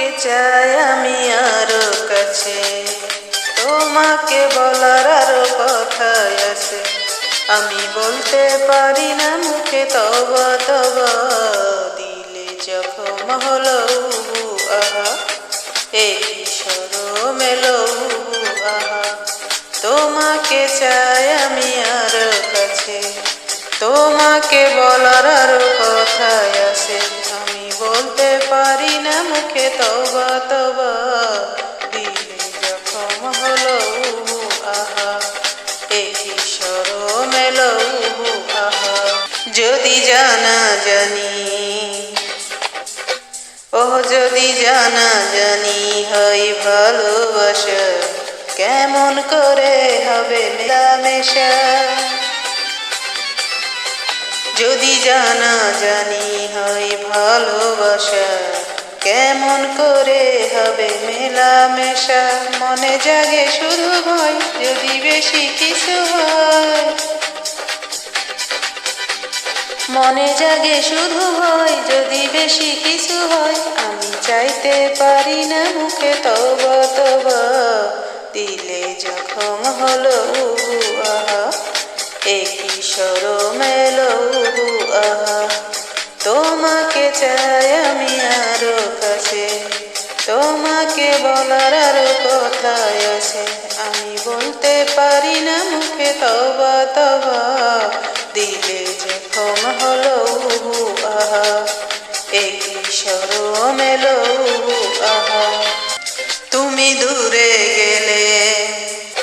তোমাকে চাই আমি আরও কাছে। তোমাকে বলার আরও কথা আছে। আমি বলতে পারি না মুখে তব তব দিলে জখম হলো আহা, এই সরমেলো উহু আহা। তোমাকে চাই আমি আরও কাছে। তোমাকে বলার আরও মুখে তবা তবা দিলে জখম হলো আহা একই সরম এলো আহা। যদি জানা জানি ও যদি জানা জানি, হয় ভালোবাসা কেমন করে হবে মেলামেশা? যদি জানা জানি, হয় ভালোবাসা কেমন করে হবে মেলামেশা? মনে জাগে শুধু ভয়, যদি বেশি কিছু হয়। মনে জাগে শুধু ভয়, যদি বেশি কিছু হয়, আমি চাইতে পারি না মুখে তব তব দিলে জখম হলো উহু আহা একই সরমেলো উহু আহা তোমাকে চাই আমি আরও তোমাকে বলার আর কথাই আছে। আমি বলতে পারি না মুখে তবা তবা। দিলে জখম হলো উহু, আহা। একই সরমেলো উহু, আহা। তুমি দূরে গেলে,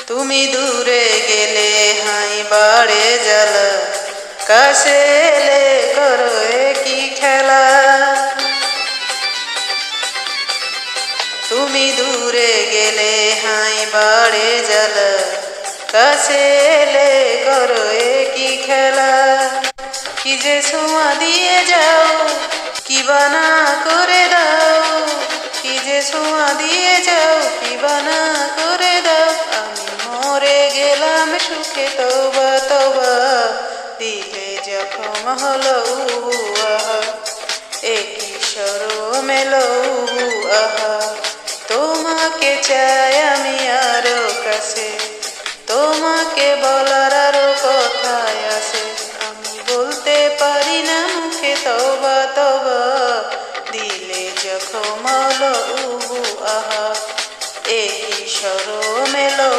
তুমি দূরে গেলে হাই বাড়ে জ্বালা। কাছে এলে করো কি খেলা গেলে হাই বাড়ে জ্বালা কাছে এলে করো কি খেলা? কি যে ছোঁয়া দিয়ে যাও, কি বানা করে দাও? কি যে ছোঁয়া দিয়ে যাও, কি বানা করে দাও? আমি মরে গেলাম সুখে তবা তবা দিলে জখম হলো একই সরমেলো উহু। আহা তোমাকে চাই আমি আরও কাছে। তোমাকে বলার আরও কথায় আছে। আমি বলতে পারি না মুখে তবা তবা দিলে যখন মল, উহু, আহা। এই সরমেলো উহু